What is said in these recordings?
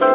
¿Yo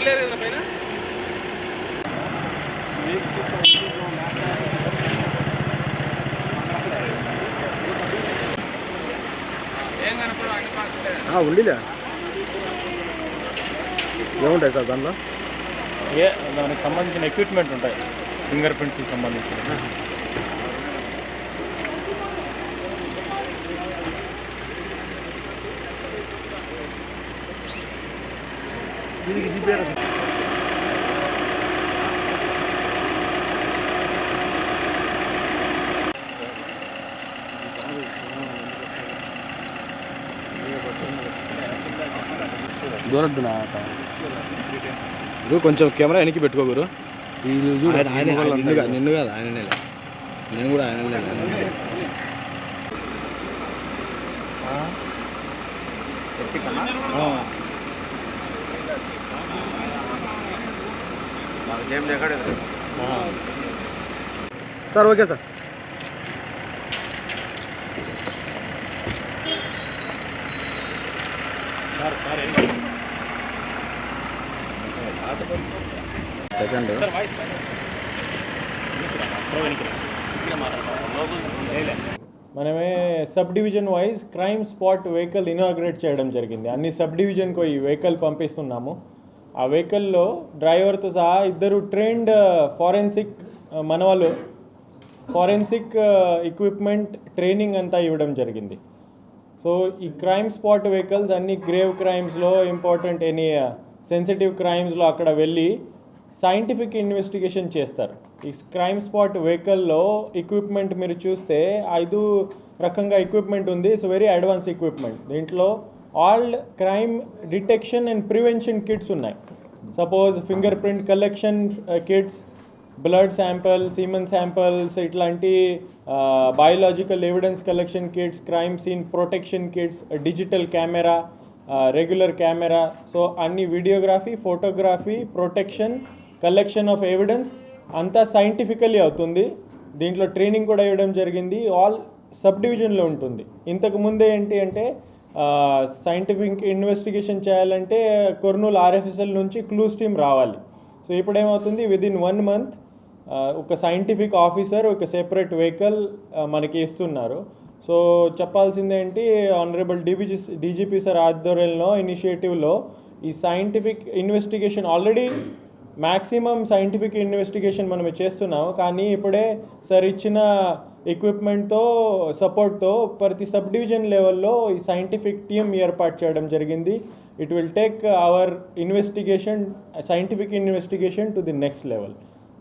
le la pena? ఏం కనపడవు అన్ని పార్ట్స్ ఉండిలే ఏముంటాయి సార్ దాంట్లో ఏ దానికి సంబంధించిన ఎక్విప్మెంట్ ఉంటాయి ఫింగర్ ప్రింట్స్కి సంబంధించిన దీనికి జీపీఆర్ దూరద్దు నా కొంచెం కెమెరా వెనక్కి నిన్ను కాదు నిన్ను కాదు ఆయననే నేను కూడా ఆయన సార్ ఓకే సార్. సెకండ్. మనమే sub division wise crime spot vehicle inaugurate చేయడం జరిగింది. అన్ని సబ్ డివిజన్కు ఈ వెహికల్ పంపిస్తున్నాము. ఆ వెహికల్లో డ్రైవర్తో సహా ఇద్దరు ట్రైన్డ్ ఫారెన్సిక్ మన వాళ్ళు ఫారెన్సిక్ ఎక్విప్మెంట్ ట్రైనింగ్ అంతా ఇవ్వడం జరిగింది. సో ఈ క్రైమ్ స్పాట్ వెహికల్స్ అన్ని గ్రేవ్ క్రైమ్స్లో ఇంపార్టెంట్ ఎనీ సెన్సిటివ్ క్రైమ్స్లో అక్కడ వెళ్ళి సైంటిఫిక్ ఇన్వెస్టిగేషన్ చేస్తారు. ఈ క్రైమ్ స్పాట్ వెహికల్లో ఎక్విప్మెంట్ మీరు చూస్తే ఐదు రకంగా ఎక్విప్మెంట్ ఉంది. సో వెరీ అడ్వాన్స్ ఎక్విప్మెంట్ దీంట్లో all crime detection and prevention kits ఉన్నాయి. Suppose finger print collection kits blood sample semen samples ఇట్లాంటి biological evidence collection kits crime scene protection kits digital camera regular camera so అన్ని videography photography protection collection of evidence అంతా scientifically అవుతుంది. దీంట్లో training కూడా ఇవ్వడం జరిగింది. All sub డివిజన్లో ఉంటుంది. ఇంతకు ముందే ఏంటి అంటే సైంటిఫిక్ ఇన్వెస్టిగేషన్ చేయాలంటే కొర్నూలు ఆర్ఎఫ్ఎస్ఎల్ నుంచి క్లూస్ టీమ్ రావాలి. సో ఇప్పుడు ఏమవుతుంది విద్ వన్ మంత్ ఒక సైంటిఫిక్ ఆఫీసర్ ఒక సెపరేట్ వెహికల్ మనకి ఇస్తున్నారు. సో చెప్పాల్సింది ఏంటి ఆనరబుల్ డిబిజి డీజీపీ సార్ ఆధ్వర్యంలో ఇనిషియేటివ్లో ఈ scientific investigation already maximum scientific investigation మనం చేస్తున్నాము. కానీ ఇప్పుడే సార్ ఇచ్చిన ఎక్విప్మెంట్తో సపోర్ట్తో ప్రతి సబ్ డివిజన్ లెవెల్లో ఈ సైంటిఫిక్ టీమ్ ఏర్పాటు చేయడం జరిగింది. It will take our investigation scientific investigation to the next level